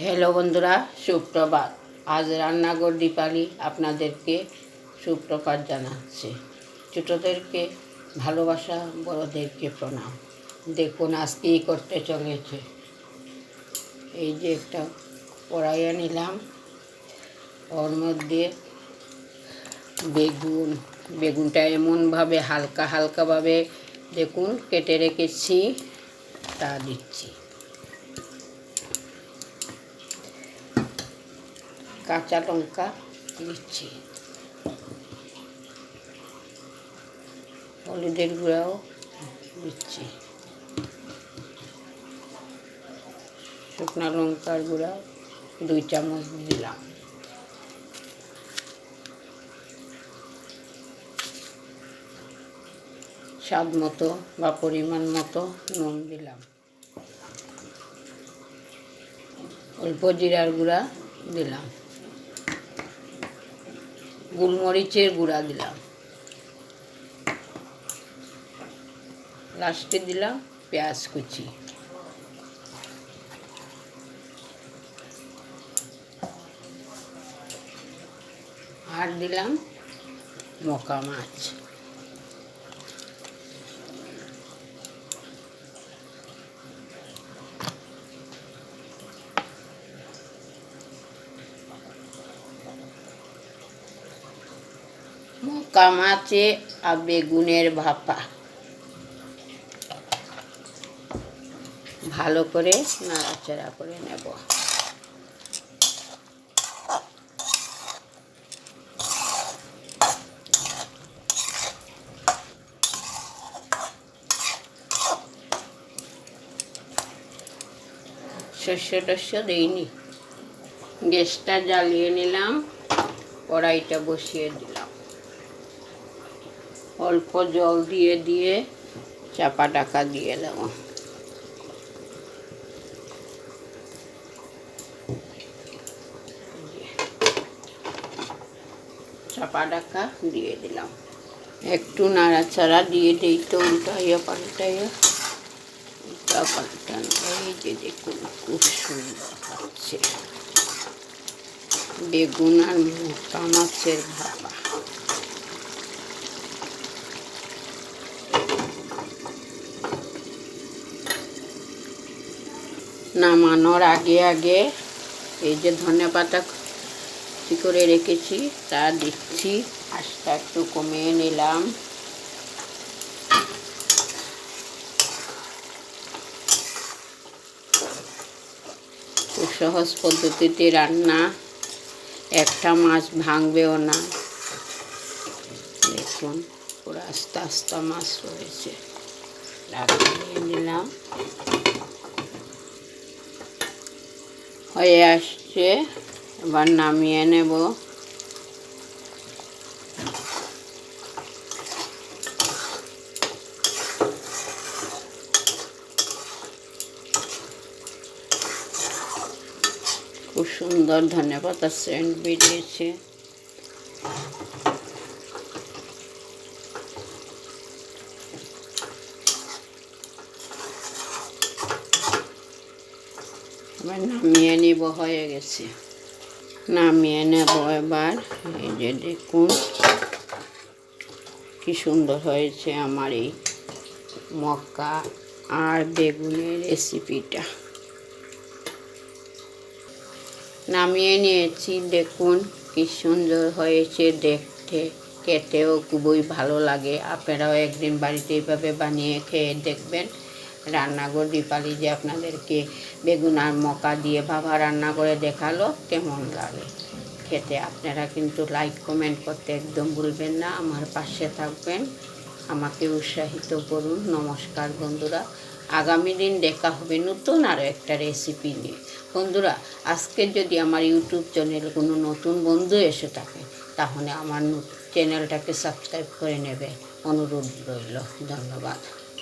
Hello বন্ধুরা, সুপ্রভাত। আজ রান্নাঘর দীপালি আপনাদেরকে সুপ্রভাত জানাচ্ছে। ছোটোদেরকে ভালোবাসা, বড়োদেরকে প্রণাম। দেখুন আজ কী করতে চলেছে। এই যে একটা কড়াইয়া নিলাম। ওর মধ্যে বেগুন, বেগুনটা এমনভাবে হালকা হালকাভাবে দেখুন কেটে রেখেছি, তা দিচ্ছি। কাঁচা লঙ্কা দিচ্ছি। হলুদের গুঁড়াও দিচ্ছি। শুকনো লঙ্কার গুঁড়া দুই চামচ দিলাম। স্বাদ মতো বা পরিমাণ মতো নুন দিলাম। অল্প জিরার গুঁড়া দিলাম। গোলমরিচের গুঁড়া দিলাম। লাস্টে দিলাম পেঁয়াজ কুচি। আর দিলাম মকা মাছ। মকা মাছে আর বেগুনের ভাপা। ভালো করে নাড়াচাড়া করে নেব। শস্য টস্য দেইনি। গ্যাসটা জ্বালিয়ে নিলাম, কড়াইটা বসিয়ে দিলাম। অল্প জল দিয়ে দিয়ে চাপা টাকা দিয়ে দেবো। চাপা টাকা দিয়ে দিলাম। একটু নাড়াচাড়া দিয়ে দিই তো, উল্টাইয়া পাল্টাইয়া। উল্টা পাল্টানো, এই যে দেখুন, খুব সুন্দর হচ্ছে বেগুন আর মোটা মাছের নামানোর আগে আগে এই যে ধনে পাতা কি করে রেখেছি, তা দিচ্ছি। আস্তে একটু কমিয়ে নিলাম। খুব সহজ পদ্ধতিতে রান্না, একটা মাছ ভাঙবেও না। দেখুন, পুরো আস্তে আস্তে মাছ রয়েছে। লাগিয়ে নিলাম। হয়ে আসছে। এবার নামিয়ে নেব। খুব সুন্দর ধন্যবাদ সেন্ট বেরিয়েছে। নামিয়ে নিব, হয়ে গেছে। নামিয়ে নেব এবার। এই যে দেখুন, কি সুন্দর হয়েছে আমার এই মক্কা আর বেগুনের রেসিপিটা নামিয়ে নিয়েছি, দেখুন কি সুন্দর হয়েছে দেখতে। খেতেও খুবই ভালো লাগে। আপনারাও একদিন বাড়িতে এইভাবে বানিয়ে খেয়ে দেখবেন। রান্নাঘর, দীপালি যে আপনাদেরকে বেগুন আর মকা দিয়ে ভাবা রান্না করে দেখাল, কেমন লাগে? খেতে আপনারা কিন্তু লাইক কমেন্ট করতে একদম ভুলবেন না, আমার পাশে থাকবেন। আমাকে উৎসাহিত করুন। নমস্কার বন্ধুরা। আগামী দিন দেখা হবে নতুন আরও একটা রেসিপি নিয়ে। বন্ধুরা, আজকে যদি আমার ইউটিউব চ্যানেল কোনো নতুন বন্ধু এসে থাকে, তাহলে আমার চ্যানেলটাকে সাবস্ক্রাইব করে নেবে। অনুরোধ রইল। ধন্যবাদ।